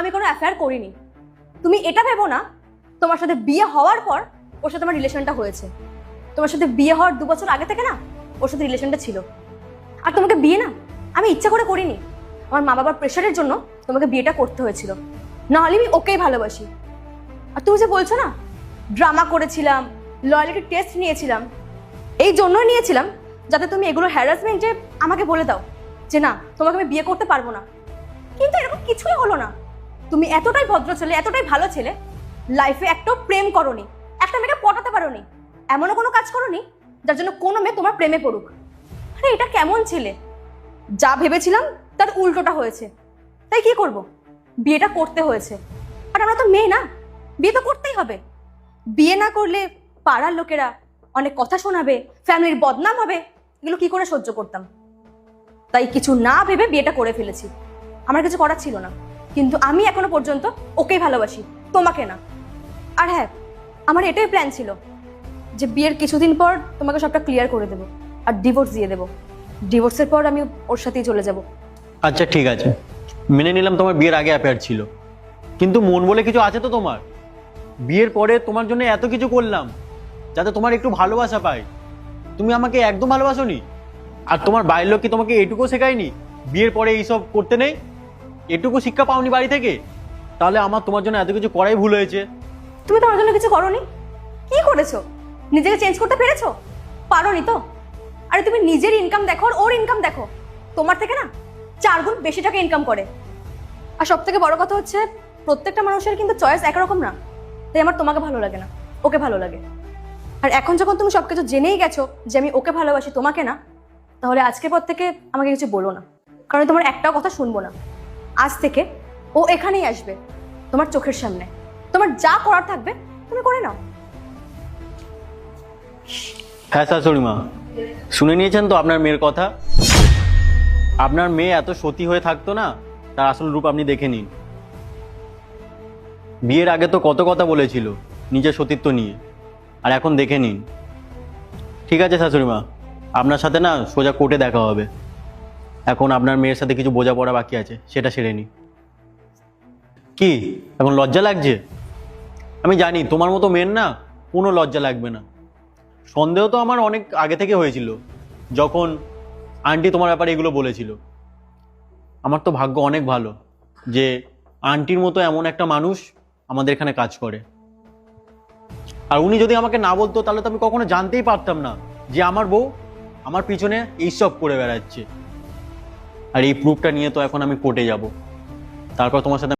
আমি কোনো অ্যাফেয়ার করিনি। তুমি এটা ভেবো না, তোমার সাথে বিয়ে হওয়ার পর ওর সাথে আমার রিলেশনটা হয়েছে। তোমার সাথে বিয়ে হওয়ার দু বছর আগে থেকে না, ওর সাথে রিলেশনটা ছিল। আর তোমাকে বিয়ে না, আমি ইচ্ছা করে করিনি। আমার মা বাবার প্রেশারের জন্য তোমাকে বিয়েটা করতে হয়েছিল। নাহলে আমি ওকেই ভালোবাসি। আর তুমি যে বলছো না ড্রামা করেছিলাম লয়ালিটি টেস্ট নিয়েছিলাম, এই জন্যই নিয়েছিলাম যাতে তুমি এগুলো হ্যারাসমেন্টে আমাকে বলে দাও যে না, তোমাকে আমি বিয়ে করতে পারব না। কিন্তু এরকম কিছুই হলো না। তুমি এতটাই ভদ্র ছেলে, এতটাই ভালো ছেলে লাইফে একটাও প্রেম করনি, একটা মেয়েকে পটাতে পারোনি, এমনও কোনো কাজ করনি যার জন্য কোনো মেয়ে তোমার প্রেমে পড়ুক। আরে, এটা কেমন ছেলে? যা ভেবেছিলাম তার উল্টোটা হয়েছে। তাই কি করব? বিয়েটা করতে হয়েছে। আর আমরা তো মেয়ে না, বিয়ে তো করতেই হবে। বিয়ে না করলে পাড়ার লোকেরা অনেক কথা শোনাবে, ফ্যামিলির বদনাম হবে, এগুলো কি করে সহ্য করতাম? তাই কিছু না ভেবে বিয়েটা করে ফেলেছি। আমার কিছু করার ছিল না। কিন্তু আমি এখনও পর্যন্ত ওকেই ভালোবাসি, তোমাকে না। আর হ্যাঁ আমার এটাই প্ল্যান ছিল যে বিয়ের কিছুদিন পর তোমাকে সবটা ক্লিয়ার করে দেবো আর ডিভোর্স দিয়ে দেবো। ডিভোর্সের পর আমি ওর সাথেই চলে যাব। আচ্ছা ঠিক আছে। মেনে নিলাম তোমার বিয়ের আগে অ্যাফেয়ার ছিল। কিন্তু মন বলে কিছু আছে তো তোমার? বিয়ের পরে তোমার জন্য এত কিছু করলাম যাতে তোমার একটু ভালোবাসা পাই। তুমি আমাকে একদম ভালোবাসোনি? আর তোমার বাইরের লোক কি তোমাকে এটুকু শেখায়নি? বিয়ের পরে এইসব করতে নেই? এটুকু শিক্ষা পাওনি বাড়ি থেকে? তাহলে আমার তোমার জন্য এত কিছু করাই ভুল হয়েছে। তুমি তো আমার জন্য কিছু করনি? কি করেছ? নিজেকে চেঞ্জ করতে পেরেছ? পারোনি তো? আরে তুমি নিজের ইনকাম দেখো আর ওর ইনকাম দেখো। তোমার থেকে না চার গুণ বেশি টাকা ইনকাম করে। আর সব থেকে বড় কথা হচ্ছে, প্রত্যেকটা মানুষের কিন্তু চয়েস একরকম না। তাই আমার তোমাকে ভালো লাগে না, ওকে ভালো লাগে। আর এখন যখন তুমি সব কিছু জেনেই গেছো যে আমি ওকে ভালোবাসি তোমাকে না, তাহলে আজকের পর থেকে আমাকে কিছু বলো না। কারণ তোমার একটাও কথা শুনব না। আজ থেকে ও এখানেই আসবে, তোমার চোখের সামনে। তোমার যা করার থাকবে, তুমি করে নাও। হ্যাঁ শাশুড়ি মা। শুনে নিয়েছেন তো আপনার মেয়ের কথা? আপনার মেয়ে এত সতী হয়ে থাকতো না, তার আসল রূপ আপনি দেখে নিন। বিয়ের আগে তো কত কথা বলেছিল, নিজের সতীত্ব নিয়ে। আর এখন দেখে নিন। ঠিক আছে শাশুড়ি মা। আপনার সাথে না সোজা কোর্টে দেখা হবে। এখন আপনার মেয়ের সাথে কিছু বোঝাপড়া বাকি আছে, সেটা সেরে নি কি? এখন লজ্জা লাগছে? আমি জানি, তোমার মতো মেয়ের না কোনো লজ্জা লাগবে না। সন্দেহ তো আমার অনেক আগে থেকে হয়েছিল, যখন আন্টি তোমার ব্যাপারে এগুলো বলেছিল। আমার তো ভাগ্য অনেক ভালো যে আন্টির মতো এমন একটা মানুষ আমাদের এখানে কাজ করে। আর উনি যদি আমাকে না বলতো, তাহলে তো আমি কখনো জানতেই পারতাম না যে আমার বউ আমার পিছনে এইসব করে বেড়াচ্ছে। আর এই প্রুফটা নিয়ে তো এখন আমি কোর্টে যাব। তারপর তোমার সাথে